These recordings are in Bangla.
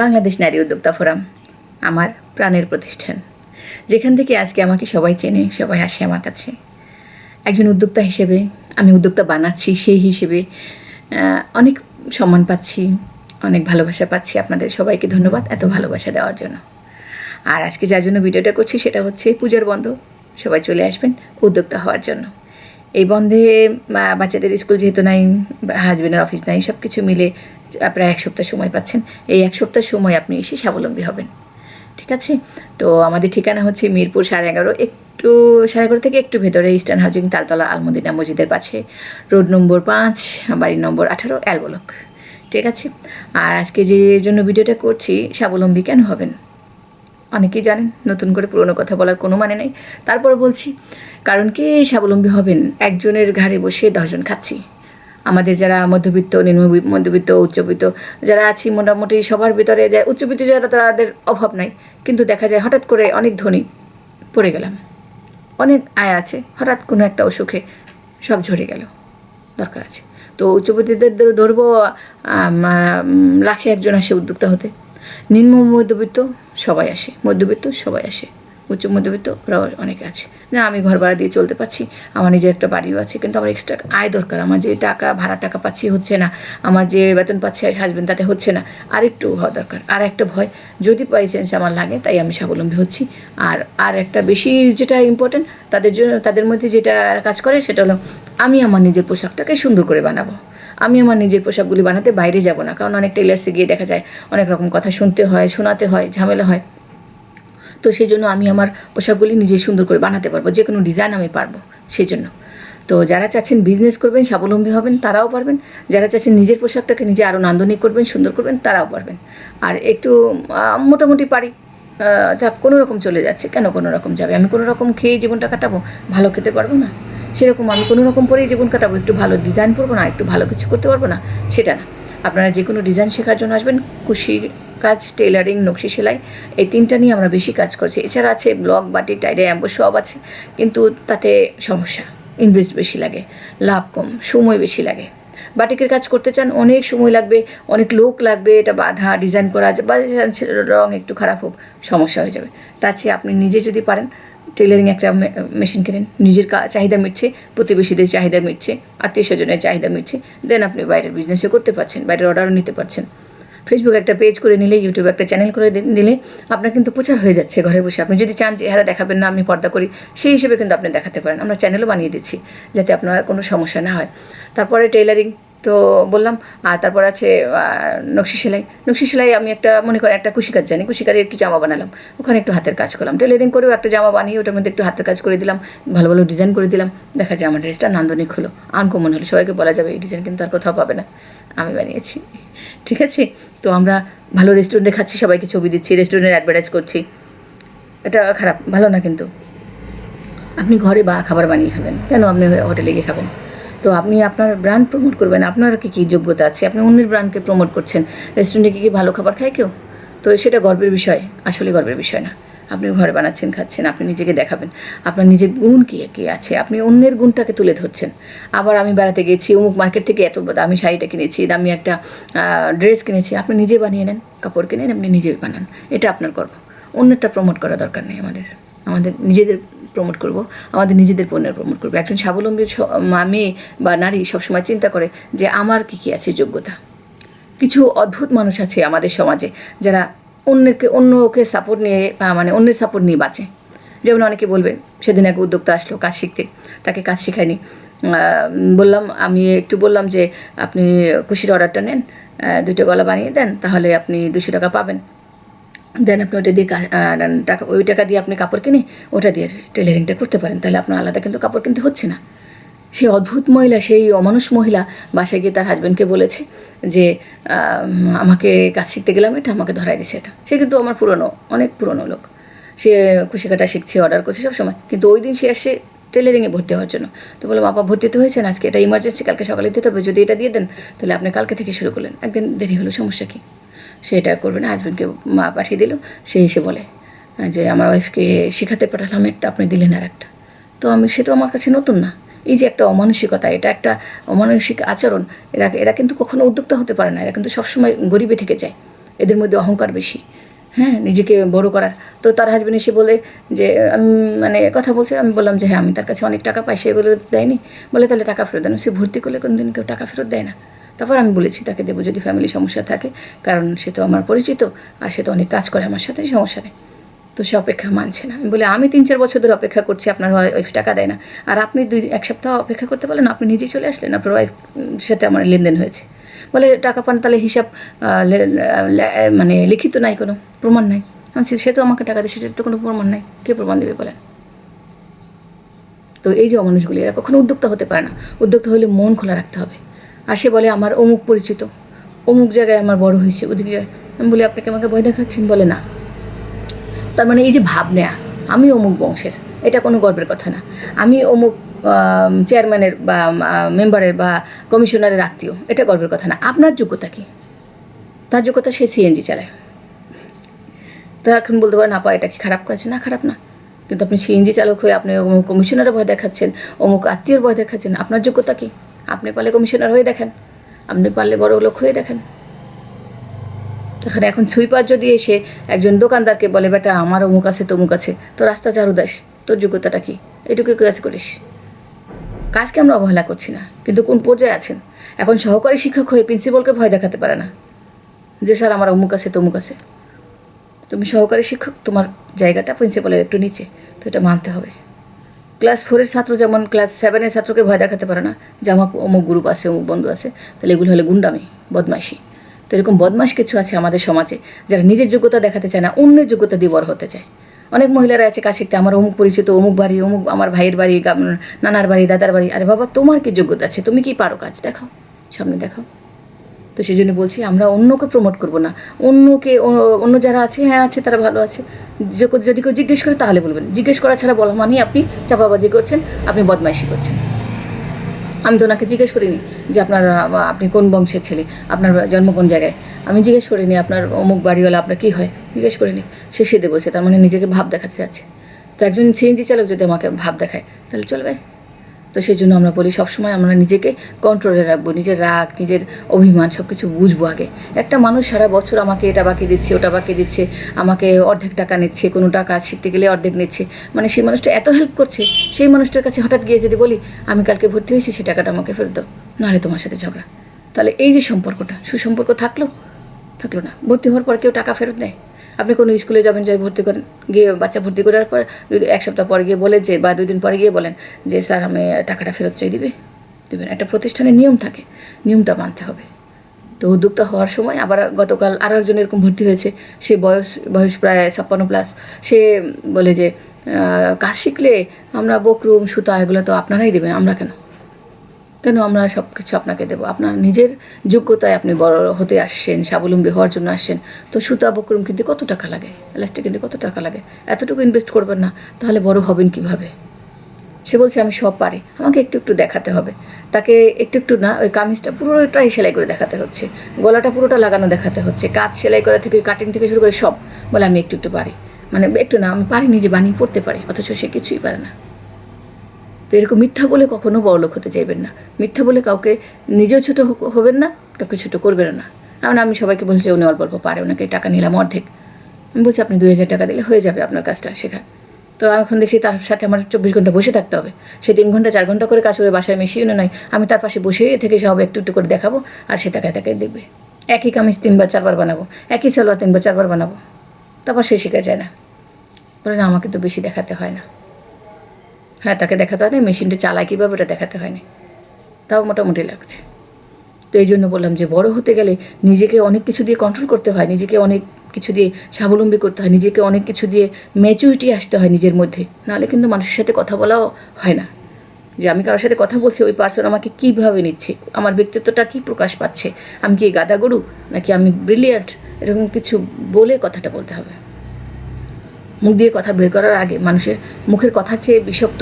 বাংলাদেশ নারী উদ্যোক্তা ফোরাম, আমার প্রাণের প্রতিষ্ঠান। যেখান থেকে আজকে আমাকে সবাই চেনে, সবাই আসে আমার কাছে। একজন উদ্যোক্তা হিসেবে, আমি উদ্যোক্তা বানাচ্ছি সেই হিসেবে অনেক সম্মান পাচ্ছি, অনেক ভালোবাসা পাচ্ছি আপনাদের সবাইকে ধন্যবাদ এত ভালোবাসা দেওয়ার জন্য। আর আজকে যার জন্য ভিডিওটা করছি সেটা হচ্ছে পূজার বন্ধ। সবাই চলে আসবেন উদ্যোক্তা হওয়ার জন্য। এই বন্ধে বাচ্চাদের স্কুল যেহেতু নাই হাজবেন্ডের অফিস নাই সব কিছু মিলে প্রায় এক সপ্তাহ সময় পাচ্ছেন। এই এক সপ্তাহ সময় আপনি এসে স্বাবলম্বী হবেন। ঠিক আছে? তো আমাদের ঠিকানা হচ্ছে মিরপুর সাড়ে এগারো, একটু সাড়ে এগারো থেকে একটু ভেতরে ইস্টার্ন হাউজিং তালতলা আলমদিনা মসজিদের পাশে। রোড নম্বর পাঁচ বাড়ির নম্বর আঠারো অ্যালবলক ঠিক আছে? আর আজকে যে জন্য ভিডিওটা করছি, স্বাবলম্বী কেন হবেন? অনেকেই জানেন, নতুন করে পুরনো কথা বলার কোনো মানে নেই। তারপর বলছি, কারণ কি স্বাবলম্বী হবেন? একজনের ঘাড়ে বসে দশজন খাচ্ছি। আমাদের যারা মধ্যবিত্ত, নিম্ন মধ্যবিত্ত, উচ্চবিত্ত, যারা আছি মোটামুটি সবার ভিতরে যে উচ্চবিত্ত যারা, তাদের অভাব নাই। কিন্তু দেখা যায় হঠাৎ করে অনেক ধনী পড়ে গেলাম। অনেক আয় আছে, হঠাৎ কোনো একটা অসুখে সব ঝরে গেল। দরকার আছে। তো উচ্চবিত্তদের ধরবো লাখে একজন আসে উদ্যোক্তা হতে। নিম্ন মধ্যবিত্ত সবাই আসে, মধ্যবিত্ত সবাই আসে। উচ্চ মধ্যবিত্ত, ওরাও অনেকে আছে। না, আমি ঘর ভাড়া দিয়ে চলতে পারছি, আমার নিজের একটা বাড়িও আছে, কিন্তু আমার এক্সট্রা আয় দরকার, আমার যে টাকা ভাড়া টাকা পাচ্ছি হচ্ছে না, আমার যে বেতন পাচ্ছি হাজবেন্ড তাতে হচ্ছে না আর একটু হওয়া দরকার। আর একটা ভয়, যদি বাই চান্স আমার লাগে, তাই আমি স্বাবলম্বী হচ্ছি। আর আর একটা বেশি যেটা ইম্পর্টেন্ট তাদের জন্য, তাদের মধ্যে যেটা কাজ করে, সেটা হলো, আমি আমার নিজের পোশাকটাকে সুন্দর করে বানাবো। আমি আমার নিজের পোশাকগুলি বানাতে বাইরে যাব না, কারণ অনেক টেলার্সে গিয়ে দেখা যায়, অনেক রকম কথা শুনতে হয়, শোনাতে হয়, ঝামেলা হয়। তো সেই জন্য আমি আমার পোশাকগুলি নিজে সুন্দর করে বানাতে পারব, যে কোনো ডিজাইন আমি পারব সেই জন্য। তো যারা চাচ্ছেন বিজনেস করবেন, স্বাবলম্বী হবেন, তারাও পারবেন। যারা চাচ্ছেন নিজের পোশাকটাকে নিজে আরও নান্দনিক করবেন, সুন্দর করবেন, তারাও পারবেন। আর একটু মোটামুটি পারি তা কোনো রকম চলে যাচ্ছে, কেন কোনো রকম যাবে? আমি কোনো রকম খেয়ে জীবনটা কাটাবো? ভালো খেতে পারব না? সেরকম আমি কোনো রকম পরেই জীবন কাটাবো, একটু ভালো ডিজাইন পরবো না, একটু ভালো কিছু করতে পারব না? সেটা না। আপনারা যে কোনো ডিজাইন শেখার জন্য আসবেন, কুশি কাজ টেলারিং নকশি সেলাই, এই তিনটা নিয়ে আমরা বেশি কাজ করছি। এছাড়া আছে ব্লক, বাটি টাইডে অ্যাম্বো সব আছে, কিন্তু তাতে সমস্যা ইনভেস্ট বেশি লাগে, লাভ কম, সময় বেশি লাগে। বাটিকের কাজ করতে চান, অনেক সময় লাগবে, অনেক লোক লাগবে, এটা বাঁধা ডিজাইন করা বা রং একটু খারাপ হোক, সমস্যা হয়ে যাবে। চেয়ে আপনি নিজে যদি পারেন টেলারিং একটা মেশিন কেনেন, নিজের চাহিদা মিটছে, প্রতিবেশীদের চাহিদা মিটছে আত্মীয় স্বজনের চাহিদা মিটছে দেন আপনি বাইরের বিজনেসও করতে পারছেন, বাইরের অর্ডারও নিতে পারছেন। ফেসবুক একটা পেজ করে নিলে ইউটিউব একটা চ্যানেল করে দিলে আপনার কিন্তু প্রচার হয়ে যাচ্ছে ঘরে বসে। আপনি যদি চান চেহারা দেখাবেন না, আমি পর্দা করি, সেই হিসেবে কিন্তু আপনি দেখাতে পারেন। আমরা চ্যানেলও বানিয়ে দিচ্ছি, যাতে আপনার কোনো সমস্যা না হয়। তারপরে টেলারিং তো বললাম, আর তারপর আছে নকশি সেলাই। নকশি সেলাই আমি একটা, মনে করেন একটা কুশি কাজ জানি কুশি কাজে একটু জামা বানালাম। ওখানে একটু হাতের কাজ করলাম। টেলারিং করেও একটা জামা বানিয়ে ওটার মধ্যে একটু হাতের কাজ করে দিলাম, ভালো ভালো ডিজাইন করে দিলাম। দেখা যায় আমার ড্রেসটা নান্দনিক হলো, আনকমন হলো, সবাইকে বলা যাবে এই ডিজাইন কিন্তু আর কোথাও পাবে না। আমি বানিয়েছি। ঠিক আছে? তো আমরা ভালো রেস্টুরেন্টে খাচ্ছি, সবাইকে ছবি দিচ্ছি রেস্টুরেন্টের অ্যাডভার্টাইজ করছি। এটা খারাপ, ভালো না কিন্তু। আপনি ঘরে বা খাবার বানিয়ে খাবেন। কেন আপনি হোটেলে গিয়ে খাবেন? তো আপনি আপনার ব্র্যান্ড প্রমোট করবেন, আপনার কি কী যোগ্যতা আছে? আপনি অন্যের ব্র্যান্ডকে প্রমোট করছেন রেস্টুরেন্টে কি কি ভালো খাবার খায় কেউ? তো সেটা গর্বের বিষয়, আসলে গর্বের বিষয় না। আপনি ঘরে বানাচ্ছেন, খাচ্ছেন, আপনি নিজেকে দেখাবেন। আপনার নিজের গুণ কী কী আছে? আপনি অন্যের গুণটাকে তুলে ধরছেন। আবার আমি বেড়াতে গেছি, অমুক মার্কেট থেকে এত দামি শাড়িটা কিনেছি, দামি একটা ড্রেস কিনেছি, আপনি নিজে বানিয়ে নেন, কাপড় কিনেন, আপনি নিজেই বানান। এটা আপনার গর্ব। অন্যটা প্রমোট করা দরকার নেই আমাদের। আমাদের নিজেদের প্রমোট করব, আমাদের নিজেদের পণ্যের প্রমোট করব। একজন স্বাবলম্বী মেয়ে বা নারী সবসময় চিন্তা করে যে আমার কী কী আছে যোগ্যতা। কিছু অদ্ভুত মানুষ আছে আমাদের সমাজে যারা অন্যকে অন্যকে সাপোর্ট নিয়ে মানে অন্যের সাপোর্ট নিয়ে বাঁচে। যেমন অনেকে বলবে সেদিন এক উদ্যোক্তা আসলো কাজ শিখতে, তাকে কাজ শেখায়নি। বললাম, আমি একটু বললাম যে, আপনি খুশির অর্ডারটা নেন দুটো গলা বানিয়ে দেন, তাহলে আপনি দুশো টাকা পাবেন। দেন আপনি ওটা দিয়ে টাকা ওই টাকা দিয়ে আপনি কাপড় কিনে ওটা দিয়ে টেলারিংটা করতে পারেন। তাহলে আপনার আলাদা কিন্তু কাপড় কিনতে হচ্ছে না। সেই অদ্ভুত মহিলা, সেই অমানুষ মহিলা বাসায় গিয়ে তার হাজব্যান্ডকে বলেছে যে আমাকে কাজ শিখতে গেলাম এটা, আমাকে ধরাই দিছে এটা। সে কিন্তু আমার পুরনো, অনেক পুরনো লোক। সে খুশি কাটা শিখছে অর্ডার করছে সবসময়। কিন্তু ওই দিন সে আসে টেলারিংয়ে ভর্তি হওয়ার জন্য। তো বললাম, আপা, ভর্তি তো হয়েছেন আজকে, এটা ইমার্জেন্সি কালকে সকালে দিতে হবে। যদি এটা দিয়ে দেন, তাহলে আপনি কালকে থেকে শুরু করলেন। একদিন দেরি হলো, সমস্যা কী? সে এটা করবে না হাজব্যান্ডকে মা পাঠিয়ে দিল, সে এসে বলে, যে আমার ওয়াইফকে শেখাতে পাঠালাম একটা, আপনি দিলেন আর একটা তো আমি, সে তো আমার কাছে নতুন না। এই যে একটা অমানসিকতা, এটা একটা অমানসিক আচরণ, এরা এরা কিন্তু কখনো উদ্যোক্তা হতে পারে না, এরা কিন্তু সবসময় গরিবে থেকে যায়, এদের মধ্যে অহংকার বেশি। হ্যাঁ নিজেকে বড় করার। তো তার হাজবেন্ড এসে বলে যে আমি মানে কথা বলছে, আমি বললাম যে হ্যাঁ আমি তার কাছে অনেক টাকা পাই সেগুলো দেয়নি। বলে, তাহলে টাকা ফেরত দেন সে ভর্তি করলে কোনো দিন কেউ টাকা ফেরত দেয় না। তারপর আমি বলেছি, তাকে দেবো যদি ফ্যামিলি সমস্যা থাকে, কারণ সে তো আমার পরিচিত, আর সে তো অনেক কাজ করে আমার সাথে, সমস্যা নেই। তো সে অপেক্ষা মানছে না। আমি বলি, আমি তিন চার বছর ধরে অপেক্ষা করছি, আপনার ওয়াইফ টাকা দেয় না। আর আপনি দুই, এক সপ্তাহ অপেক্ষা করতে পারলেন আপনি নিজে চলে আসলেন, আপনার ওয়াইফ সাথে আমার লেনদেন হয়েছে। বলে, টাকা পান, তাহলে হিসাব মানে লিখিত নাই কোনো, প্রমাণ নাই। সে তো আমাকে টাকা দিয়েছে, সেটা তো কোনো প্রমাণ নাই, কে প্রমাণ দেবে বলেন? তো এই যে অমানুষগুলি, এরা কখনো উদ্যোক্তা হতে পারে না। উদ্যোক্তা হলে মন খোলা রাখতে হবে। আর সে বলে, আমার অমুক পরিচিত। অমুক জায়গায় আমার বড় হয়েছে। ওদিকে আমি বলি, আপনাকে আমাকে ভয় দেখাচ্ছেন? বলে, না। তার মানে এই যে ভাব নেয়া আমি অমুক বংশের, এটা কোনো গর্বের কথা না। আমি অমুক চেয়ারম্যানের বা মেম্বারের বা কমিশনারের আত্মীয়, এটা গর্বের কথা না। আপনার যোগ্যতা কি? তার যোগ্যতা সে সিএনজি চালায়। তো এখন বলতে পারেন, আপা, এটা কি খারাপ কাজ? না, খারাপ না। কিন্তু আপনি সিএনজি চালক হয়ে আপনি অমুক কমিশনারের ভয় দেখাচ্ছেন, অমুক আত্মীয়র ভয় দেখাচ্ছেন, আপনার যোগ্যতা কি? আপনি পারলে কমিশনার হয়ে দেখেন। আপনি পারলে বড় লোক হয়ে দেখেন। এখানে এখন সুইপার যদি এসে একজন দোকানদারকে বলে, বেটা আমার অমুক আছে, তমুক আছে। তো রাস্তা চারু দাস। তোর যোগ্যতাটা কি? এটুকু কাজ করিস। কাজকে আমরা অবহেলা করছি না, কিন্তু কোন পর্যায়ে আছেন? এখন সহকারী শিক্ষক হয়ে প্রিন্সিপালকে ভয় দেখাতে পারে না। যে, স্যার, আমার অমুক আছে, তমুক আছে। তুমি সহকারী শিক্ষক, তোমার জায়গাটা প্রিন্সিপালের একটু নিচে। তো এটা মানতে হবে। ক্লাস ফোরের ছাত্র যেমন ক্লাস সেভেনের ছাত্রকে ভয় দেখাতে পারে না যে আমার অমুক গ্রুপ আছে, অমুক বন্ধু আছে, তাহলে এগুলো হলে গুন্ডামি বদমাইশি তো এরকম বদমাস কিছু আছে আমাদের সমাজে যারা নিজের যোগ্যতা দেখাতে চায় না, অন্যের যোগ্যতা দিয়ে বড় হতে চায়। অনেক মহিলারা আছে শিখতে আমার অমুক পরিচিত, অমুক বাড়ি, অমুক আমার ভাইয়ের বাড়ি নানার বাড়ি, দাদার বাড়ি, আরে বাবা তোমার কি যোগ্যতা আছে? তুমি কি পারো কাজ? দেখাও, সামনে দেখাও। তো সেই জন্য বলছি আমরা অন্যকে প্রমোট করব না। অন্যকে অন্য যারা আছে হ্যাঁ আছে, তারা ভালো আছে। যদি কেউ জিজ্ঞেস করে তাহলে বলবেন। জিজ্ঞেস করা ছাড়া বলা মানেই আপনি চাপাবাজি করছেন, আপনি বদমাইশি করছেন। আমি তো ওনাকে জিজ্ঞেস করিনি যে আপনার, আপনি কোন বংশের ছেলে, আপনার জন্ম কোন জায়গায়। আমি জিজ্ঞেস করিনি আপনার অমুক বাড়িওয়ালা, আপনার কী হয়? জিজ্ঞেস করিনি। সে সেদে বলছে তার মানে নিজেকে ভাব দেখাতে যাচ্ছে তো একজন সিএনজি চালক যদি আমাকে ভাব দেখায়, তাহলে চলবে। তো সেই জন্য আমরা বলি সবসময় আমরা নিজেকে কন্ট্রোলে রাখব, নিজের রাগ, নিজের অভিমান সব কিছু বুঝব আগে। একটা মানুষ সারা বছর আমাকে এটা বাকি দিচ্ছে, ওটা বাকি দিচ্ছে, আমাকে অর্ধেক টাকা নিচ্ছে, কোনো টাকা শিখতে গেলে অর্ধেক নিচ্ছে মানে সেই মানুষটা এত হেল্প করছে, সেই মানুষটার কাছে হঠাৎ গিয়ে যদি বলি, আমি কালকে ভর্তি হয়েছি, সে টাকাটা আমাকে ফেরত দাও, নাহলে তোমার সাথে ঝগড়া। তাহলে এই যে সম্পর্কটা, সুসম্পর্ক থাকল? থাকল না। ভর্তি হওয়ার পর কেউ টাকা ফেরত দেয়? আপনি কোনো স্কুলে যাবেন, যাই ভর্তি করেন, গিয়ে বাচ্চা ভর্তি করার পর এক সপ্তাহ পর গিয়ে বলে যে, বা দুই দিন পরে গিয়ে বলেন যে, স্যার, আমি টাকাটা ফেরত চাই দিবে। দেবেন। একটা প্রতিষ্ঠানের নিয়ম থাকে, নিয়মটা মানতে হবে। তো উদ্যোক্তা হওয়ার সময় আবার গতকাল আরও একজন এরকম ভর্তি হয়েছে, সে বয়স বয়স প্রায় ছাপ্পান্ন প্লাস সে বলে যে কাজ শিখলে আমরা বকরুম, সুতা, এগুলো তো আপনারাই দেবেন, আমরা কেন? কেন আমরা সব কিছু আপনাকে দেবো? আপনার নিজের যোগ্যতায় আপনি বড় হতে আসছেন, স্বাবলম্বী হওয়ার জন্য আসছেন। তো সুতা, বকরুম কিনতে কত টাকা লাগে? এলাস্টিক কিনতে কত টাকা লাগে? এতটুকু ইনভেস্ট করবেন না, তাহলে বড় হবেন কীভাবে? সে বলছে, আমি সব পারি। আমাকে একটু একটু দেখাতে হবে। তাকে একটু একটু না, ওই কামিজটা পুরোটাই সেলাই করে দেখাতে হচ্ছে। গলাটা পুরোটা লাগানো দেখাতে হচ্ছে। কাজ সেলাই করা থেকে কাটিং থেকে শুরু করে সব। বলে, আমি একটু একটু পারি। মানে একটু না, আমি পারি নিজে বানিয়ে পড়তে পারি, অথচ সে কিছুই পারে না। তো এরকম মিথ্যা বলে কখনো বড়লোক হতে চাইবেন না। মিথ্যা বলে কাউকে নিজেও ছোটো হবেন না, কাউকে ছোটো করবেন না। এমন আমি সবাইকে বলছি উনি অল্প অল্প পারে, ওনাকে টাকা নিলাম অর্ধেক। আমি বলছি, আপনি দুই হাজার টাকা দিলে হয়ে যাবে আপনার কাজটা শেখা। তো এখন দেখছি তার সাথে আমার চব্বিশ ঘণ্টা বসে থাকতে হবে। সে তিন ঘণ্টা, চার ঘণ্টা করে কাজ করে বাসায় মিশিয়ে নাই আমি তার পাশে বসে থেকে সব একটু একটু করে দেখাবো আর সে টাকায় টাকায় দেখবে। একই কামিজ তিনবার, চারবার বানাবো। একই সালোয়ার তিনবার, চারবার বানাবো। তারপর সে শেখা যায় না। বলে আমাকে তো বেশি দেখাতে হয় না। হ্যাঁ তাকে দেখাতে হয় না মেশিনটা চালায় কীভাবে ওটা দেখাতে হয়নি। তাও মোটামুটি লাগছে। তো এই জন্য বললাম যে বড় হতে গেলে নিজেকে অনেক কিছু দিয়ে কন্ট্রোল করতে হয়, নিজেকে অনেক কিছু দিয়ে স্বাবলম্বী করতে হয়, নিজেকে অনেক কিছু দিয়ে ম্যাচুরিটি আসতে হয় নিজের মধ্যে। নাহলে কিন্তু মানুষের সাথে কথা বলাও হয় না। যে আমি কারোর সাথে কথা বলছি, ওই পার্সন আমাকে কীভাবে নিচ্ছে? আমার ব্যক্তিত্বটা কী প্রকাশ পাচ্ছে? আমি কি গাদা গরু? নাকি আমি ব্রিলিয়ান্ট এরকম কিছু বলে কথাটা বলতে হবে। মুখ দিয়ে কথা বের করার আগে মানুষের মুখের কথা চেয়ে বিষাক্ত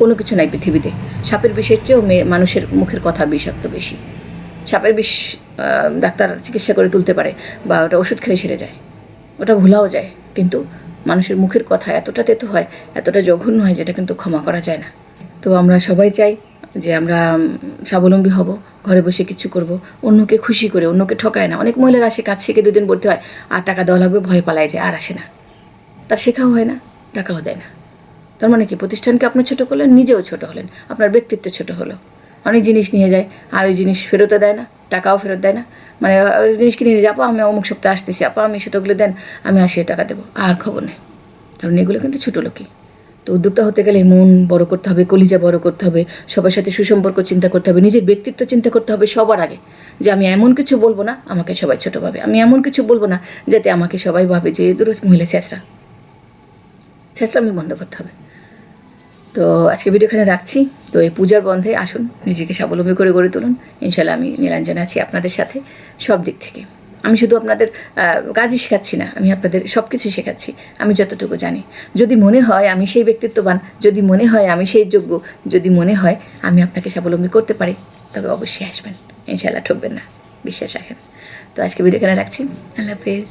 কোনো কিছু নাই পৃথিবীতে। সাপের বিষের চেয়েও মেয়ে মানুষের মুখের কথা বিষাক্ত বেশি। সাপের বিষ ডাক্তার চিকিৎসা করে তুলতে পারে বা ওটা ওষুধ খেলে সেরে যায়। ওটা ভুলাও যায়, কিন্তু মানুষের মুখের কথা এতটা তেতো হয়, এতটা জঘন্য হয় যেটা কিন্তু ক্ষমা করা যায় না। তো আমরা সবাই চাই যে আমরা স্বাবলম্বী হব, ঘরে বসে কিছু করব, অন্যকে খুশি করে, অন্যকে ঠকায় না। অনেক মহিলারা আসে, কাজ শিখে, দুদিন ভর্তি হয়, আর টাকা দেওয়া লাগবে, ভয় পালায় যায়, আর আসে না। তার শেখাও হয় না টাকাও দেয় না। তার মানে কি, প্রতিষ্ঠানকে আপনি ছোট করলেন, নিজেও ছোট হলেন, আপনার ব্যক্তিত্ব ছোট হলো। অনেক জিনিস নিয়ে যায়, আর ওই জিনিস ফেরতও দেয় না, টাকাও ফেরত দেয় না। মানে ওই জিনিস কিনে নিয়ে যাব আমি অমুক সপ্তাহে আসতেছি, আপা, আমি সেটাগুলো দেন, আমি আসি টাকা দেবো, আর খবর নেই। কারণ এগুলো কিন্তু ছোটো লোকই। তো উদ্যোক্তা হতে গেলে মন বড় করতে হবে, কলিজা বড় করতে হবে, সবার সাথে সুসম্পর্ক চিন্তা করতে হবে, নিজের ব্যক্তিত্ব চিন্তা করতে হবে সবার আগে, যে আমি এমন কিছু বলব না, আমাকে সবাই ছোটো ভাবে, আমি এমন কিছু বলব না, যাতে আমাকে সবাই ভাবে যে দূর মহিলা ছেঁচড়া আমি বন্ধ করতে হবে। তো আজকে ভিডিও এখানে রাখছি। তো এই পূজার বন্ধে আসুন, নিজেকে স্বাবলম্বী করে গড়ে তুলুন। ইনশাল্লাহ আমি নীলাঞ্জনা আছি আপনাদের সাথে সব দিক থেকে। আমি শুধু আপনাদের কাজই শেখাচ্ছি না, আমি আপনাদের সব কিছুই শেখাচ্ছি, আমি যতটুকু জানি। যদি মনে হয় আমি সেই ব্যক্তিত্ববান, যদি মনে হয় আমি সেই যোগ্য, যদি মনে হয় আমি আপনাকে স্বাবলম্বী করতে পারি, তবে অবশ্যই আসবেন। ইনশাল্লাহ ঠকবেন না, বিশ্বাস রাখেন। তো আজকে ভিডিও এখানে রাখছি। আল্লাহ হাফেজ।